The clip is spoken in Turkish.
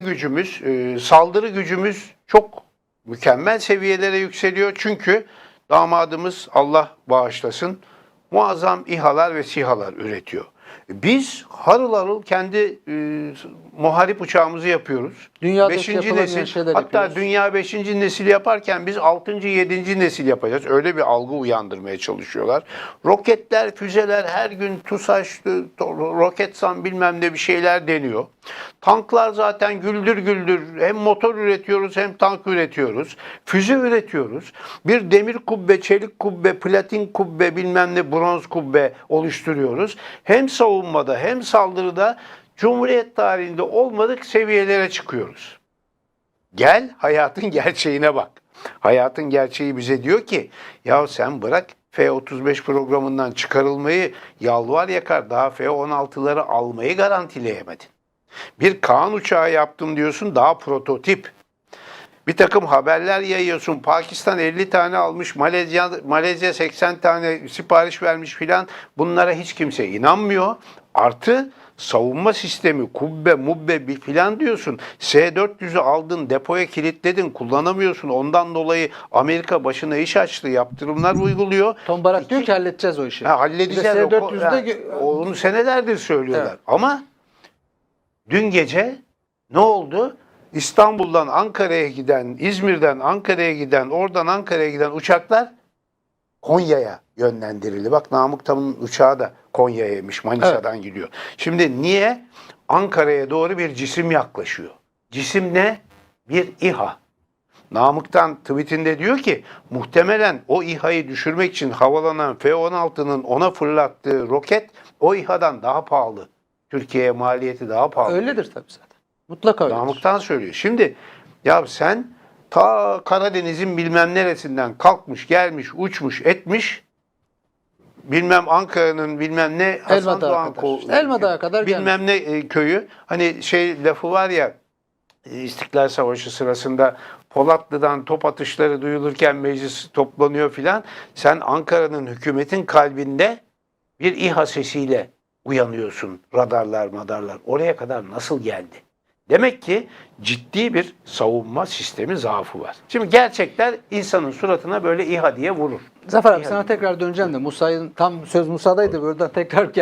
gücümüz, e, saldırı gücümüz çok mükemmel seviyelere yükseliyor. Çünkü damadımız Allah bağışlasın muazzam İHA'lar ve SİHA'lar üretiyor. Biz harıl harıl kendi e, muharip uçağımızı yapıyoruz. Dünyada Beşinci nesil, şeyler hatta yapıyoruz. dünya 5. nesil yaparken biz 6. 7. nesil yapacağız. Öyle bir algı uyandırmaya çalışıyorlar. Roketler, füzeler her gün TUSAŞ, Roketsan bilmem ne bir şeyler deniyor. Tanklar zaten güldür güldür hem motor üretiyoruz hem tank üretiyoruz. Füze üretiyoruz. Bir demir kubbe, çelik kubbe, platin kubbe bilmem ne bronz kubbe oluşturuyoruz. Hem savunmada hem saldırıda Cumhuriyet tarihinde olmadık seviyelere çıkıyoruz. Gel hayatın gerçeğine bak. Hayatın gerçeği bize diyor ki ya sen bırak F-35 programından çıkarılmayı yalvar yakar daha F-16'ları almayı garantileyemedin. Bir Kaan uçağı yaptım diyorsun daha prototip. Bir takım haberler yayıyorsun. Pakistan 50 tane almış, Malezya, Malezya 80 tane sipariş vermiş filan. Bunlara hiç kimse inanmıyor. Artı savunma sistemi, kubbe, mubbe bir filan diyorsun. S-400'ü aldın, depoya kilitledin, kullanamıyorsun. Ondan dolayı Amerika başına iş açtı, yaptırımlar uyguluyor. Tom Barak diyor ki halledeceğiz o işi. Ha, halledeceğiz. Bir de O- S-400'de ha, gö- onu senelerdir söylüyorlar. Evet. Ama dün gece ne oldu? İstanbul'dan Ankara'ya giden, İzmir'den Ankara'ya giden, oradan Ankara'ya giden uçaklar Konya'ya yönlendirildi. Bak Namık Tam'ın uçağı da Konya'yaymış, Manisa'dan gidiyor. Şimdi niye? Ankara'ya doğru bir cisim yaklaşıyor. Cisim ne? Bir İHA. Namık'tan tweetinde diyor ki muhtemelen o İHA'yı düşürmek için havalanan F-16'nın ona fırlattığı roket o İHA'dan daha pahalı. Türkiye'ye maliyeti daha pahalı. Öyledir tabii zaten. Mutlaka öyledir. Namık'tan söylüyor. Şimdi ya sen ta Karadeniz'in bilmem neresinden kalkmış, gelmiş, uçmuş, etmiş bilmem Ankara'nın bilmem ne Hasan Elmadağ'a Doğan kadar. Ko- İşte Elmadağ'a kadar bilmem ne e, köyü hani şey lafı var ya e, İstiklal Savaşı sırasında Polatlı'dan top atışları duyulurken meclis toplanıyor filan. Sen Ankara'nın hükümetin kalbinde bir İHA sesiyle uyanıyorsun. Radarlar, madarlar. Oraya kadar nasıl geldi? Demek ki ciddi bir savunma sistemi zaafı var. Şimdi gerçekler insanın suratına böyle İHA diye vurur. Zafer abi İHA sana diye. tekrar döneceğim de Musa'nın tam söz Musa'daydı buradan tekrar geldi.